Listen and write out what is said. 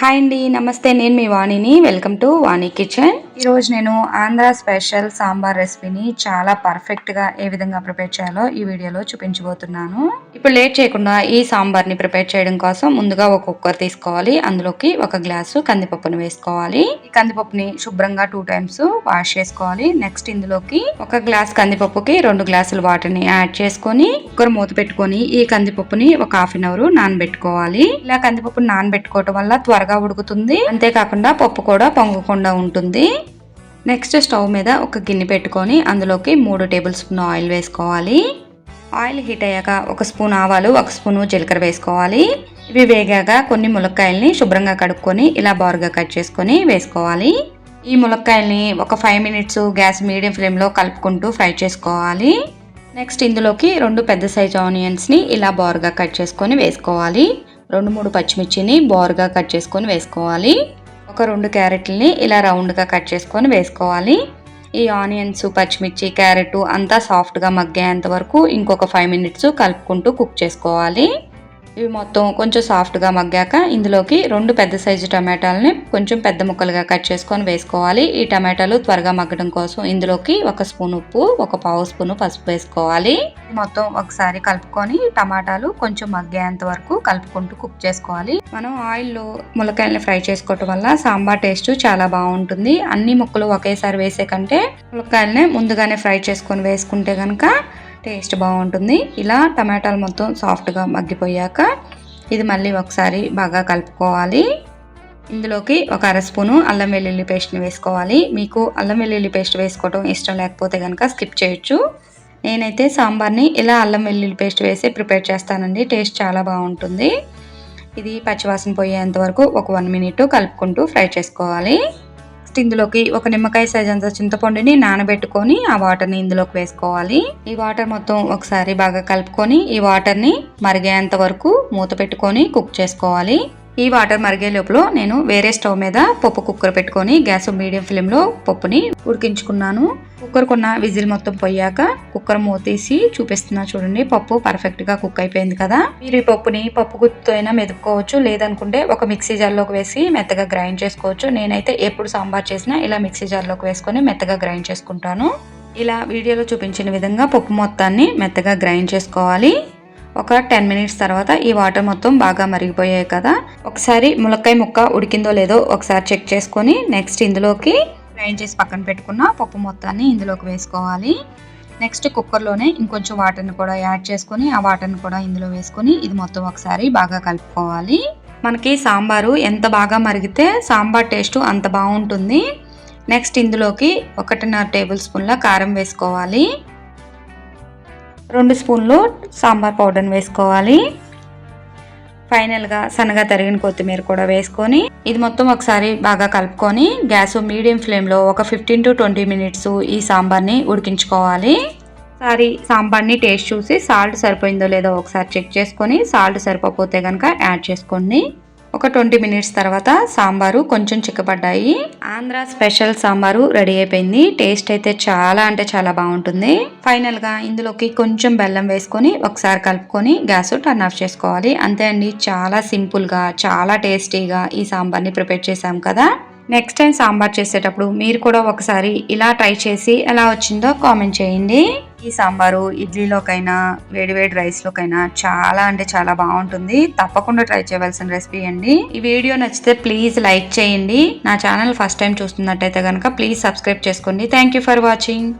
Hi అండి నమస్తే నేను మీ వాణిని. Welcome to Vani kitchen. ఈరోజు నేను ఆంధ్ర స్పెషల్ సాంబార్ రెసిపీని చాలా పర్ఫెక్ట్గా ఏ విధంగా ప్రిపేర్ చేయాలో ఈ వీడియోలో చూపించబోతున్నాను. ఇప్పుడు లేట్ చేయకుండా ఈ సాంబార్ని ప్రిపేర్ చేయడం కోసం ముందుగా ఒక కుక్కర్ తీసుకోవాలి. అందులోకి ఒక గ్లాసు కందిపప్పును వేసుకోవాలి. ఈ కందిపప్పుని శుభ్రంగా టూ టైమ్స్ వాష్ చేసుకోవాలి. నెక్స్ట్ ఇందులోకి ఒక గ్లాస్ కందిపప్పుకి రెండు గ్లాసులు వాటర్ని యాడ్ చేసుకొని కుక్కర్ మూత పెట్టుకొని ఈ కందిపప్పుని ఒక హాఫ్ అన్ అవర్ నానబెట్టుకోవాలి. ఇలా కందిపప్పుని నానబెట్టుకోవటం వల్ల త్వరగా ఉడుకుతుంది. అంతేకాకుండా పప్పు కూడా పొంగకుండా ఉంటుంది. నెక్స్ట్ స్టవ్ మీద ఒక గిన్నె పెట్టుకొని అందులోకి మూడు టేబుల్ స్పూన్ ఆయిల్ వేసుకోవాలి. ఆయిల్ హీట్ అయ్యాక ఒక స్పూన్ ఆవాలు ఒక స్పూన్ జీలకర్ర వేసుకోవాలి. ఇవి వేగాక కొన్ని ములక్కాయల్ని శుభ్రంగా కడుక్కొని ఇలా బారుగా కట్ చేసుకొని వేసుకోవాలి. ఈ ములక్కాయల్ని ఒక ఫైవ్ మినిట్స్ గ్యాస్ మీడియం ఫ్లేమ్లో కలుపుకుంటూ ఫ్రై చేసుకోవాలి. నెక్స్ట్ ఇందులోకి రెండు పెద్ద సైజ్ ఆనియన్స్ని ఇలా బారుగా కట్ చేసుకొని వేసుకోవాలి. రెండు మూడు పచ్చిమిర్చిని బారుగా కట్ చేసుకొని వేసుకోవాలి. ఒక రెండు క్యారెట్లని ఇలా రౌండ్గా కట్ చేసుకొని వేసుకోవాలి. ఈ ఆనియన్స్ పచ్చిమిర్చి క్యారెట్ అంతా సాఫ్ట్గా మగ్గేంత వరకు ఇంకొక ఫైవ్ మినిట్స్ కలుపుకుంటూ కుక్ చేసుకోవాలి. ఇవి మొత్తం కొంచెం సాఫ్ట్గా మగ్గాక ఇందులోకి రెండు పెద్ద సైజు టమాటాలని కొంచెం పెద్ద ముక్కలుగా కట్ చేసుకొని వేసుకోవాలి. ఈ టమాటాలు త్వరగా మగ్గడం కోసం ఇందులోకి ఒక స్పూన్ ఉప్పు ఒక పావు స్పూన్ పసుపు వేసుకోవాలి. మొత్తం ఒకసారి కలుపుకొని టమాటాలు కొంచెం మగ్గేంత వరకు కలుపుకుంటూ కుక్ చేసుకోవాలి. మనం ఆయిల్లో ములకాయలని ఫ్రై చేసుకోవటం వల్ల సాంబార్ టేస్ట్ చాలా బాగుంటుంది. అన్ని ముక్కలు ఒకేసారి వేసే కంటే ములక్కాయలని ముందుగానే ఫ్రై చేసుకొని వేసుకుంటే కనుక టేస్ట్ బాగుంటుంది. ఇలా టమాటాలు మొత్తం సాఫ్ట్గా మగ్గిపోయాక ఇది మళ్ళీ ఒకసారి బాగా కలుపుకోవాలి. ఇందులోకి ఒక అర స్పూను అల్లం వెల్లుల్లి పేస్ట్ని వేసుకోవాలి. మీకు అల్లం వెల్లుల్లి పేస్ట్ వేసుకోవడం ఇష్టం లేకపోతే కనుక స్కిప్ చేయొచ్చు. నేనైతే సాంబార్ని ఇలా అల్లం వెల్లుల్లి పేస్ట్ వేసి ప్రిపేర్ చేస్తానండి. టేస్ట్ చాలా బాగుంటుంది. ఇది పచ్చివాసన పోయేంత వరకు ఒక వన్ మినిట్ కలుపుకుంటూ ఫ్రై చేసుకోవాలి. నెక్స్ట్ ఇందులోకి ఒక నిమ్మకాయ సైజ్ అంత చింతపండుని నానబెట్టుకొని ఆ వాటర్ని ఇందులోకి వేసుకోవాలి. ఈ వాటర్ మొత్తం ఒకసారి బాగా కలుపుకొని ఈ వాటర్ని మరిగేంత వరకు మూత పెట్టుకొని కుక్ చేసుకోవాలి. ఈ వాటర్ మరిగే లోపల నేను వేరే స్టవ్ మీద పప్పు కుక్కర్ పెట్టుకొని గ్యాస్ మీడియం ఫ్లేమ్లో పప్పుని ఉడికించుకున్నాను. కుక్కర్ కొన్న విజిల్ మొత్తం పోయాక కుక్కర్ మూతీసి చూపిస్తున్నా చూడండి పప్పు పర్ఫెక్ట్గా కుక్ అయిపోయింది కదా. మీరు ఈ పప్పుని పప్పు గుత్తుతో అయినా మెదుపుకోవచ్చు లేదనుకుంటే ఒక మిక్సీ జార్లోకి వేసి మెత్తగా గ్రైండ్ చేసుకోవచ్చు. నేనైతే ఎప్పుడు సాంబార్ చేసినా ఇలా మిక్సీ జార్లోకి వేసుకొని మెత్తగా గ్రైండ్ చేసుకుంటాను. ఇలా వీడియోలో చూపించిన విధంగా పప్పు మొత్తాన్ని మెత్తగా గ్రైండ్ చేసుకోవాలి. ఒక టెన్ మినిట్స్ తర్వాత ఈ వాటర్ మొత్తం బాగా మరిగిపోయాయి కదా. ఒకసారి ములక్కాయ ముక్క ఉడికిందో లేదో ఒకసారి చెక్ చేసుకొని నెక్స్ట్ ఇందులోకి గ్రైండ్ చేసి పక్కన పెట్టుకున్న పప్పు మొత్తాన్ని ఇందులోకి వేసుకోవాలి. నెక్స్ట్ కుక్కర్లోనే ఇంకొంచెం వాటర్ని కూడా యాడ్ చేసుకొని ఆ వాటర్ని కూడా ఇందులో వేసుకొని ఇది మొత్తం ఒకసారి బాగా కలుపుకోవాలి. మనకి సాంబారు ఎంత బాగా మరిగితే సాంబార్ టేస్ట్ అంత బాగుంటుంది. నెక్స్ట్ ఇందులోకి ఒకటిన్నర టేబుల్ స్పూన్ల కారం వేసుకోవాలి. రెండు స్పూన్లు సాంబార్ పౌడర్ని వేసుకోవాలి. ఫైనల్గా సన్నగా తరిగిన కొత్తిమీర కూడా వేసుకొని ఇది మొత్తం ఒకసారి బాగా కలుపుకొని గ్యాస్ మీడియం ఫ్లేమ్లో ఒక ఫిఫ్టీన్ టు ట్వంటీ మినిట్స్ ఈ సాంబార్ని ఉడికించుకోవాలి. ఒకసారి సాంబార్ని టేస్ట్ చూసి సాల్ట్ సరిపోయిందో లేదో ఒకసారి చెక్ చేసుకొని సాల్ట్ సరిపోతే కనుక యాడ్ చేసుకోండి. ఒక ట్వంటీ మినిట్స్ తర్వాత సాంబారు కొంచెం చిక్కబడ్డాయి. ఆంధ్ర స్పెషల్ సాంబారు రెడీ అయిపోయింది. టేస్ట్ అయితే చాలా అంటే చాలా బాగుంటుంది. ఫైనల్గా ఇందులోకి కొంచెం బెల్లం వేసుకొని ఒకసారి కలుపుకొని గ్యాస్ టర్న్ ఆఫ్ చేసుకోవాలి. అంతే అండి చాలా సింపుల్గా చాలా టేస్టీగా ఈ సాంబార్ని ప్రిపేర్ చేసాం కదా. నెక్స్ట్ టైం సాంబార్ చేసేటప్పుడు మీరు కూడా ఒకసారి ఇలా ట్రై చేసి ఎలా వచ్చిందో కామెంట్ చేయండి. ఈ సాంబారు ఇడ్లీలోకైనా వేడివేడి రైస్లోకైనా చాలా అంటే చాలా బాగుంటుంది. తప్పకుండా ట్రై చేయవలసిన రెసిపీ అండి. ఈ వీడియో నచ్చితే ప్లీజ్ లైక్ చేయండి. నా ఛానల్ ఫస్ట్ టైం చూస్తున్నట్టయితే కనుక ప్లీజ్ సబ్స్క్రైబ్ చేసుకోండి. Thank you for watching.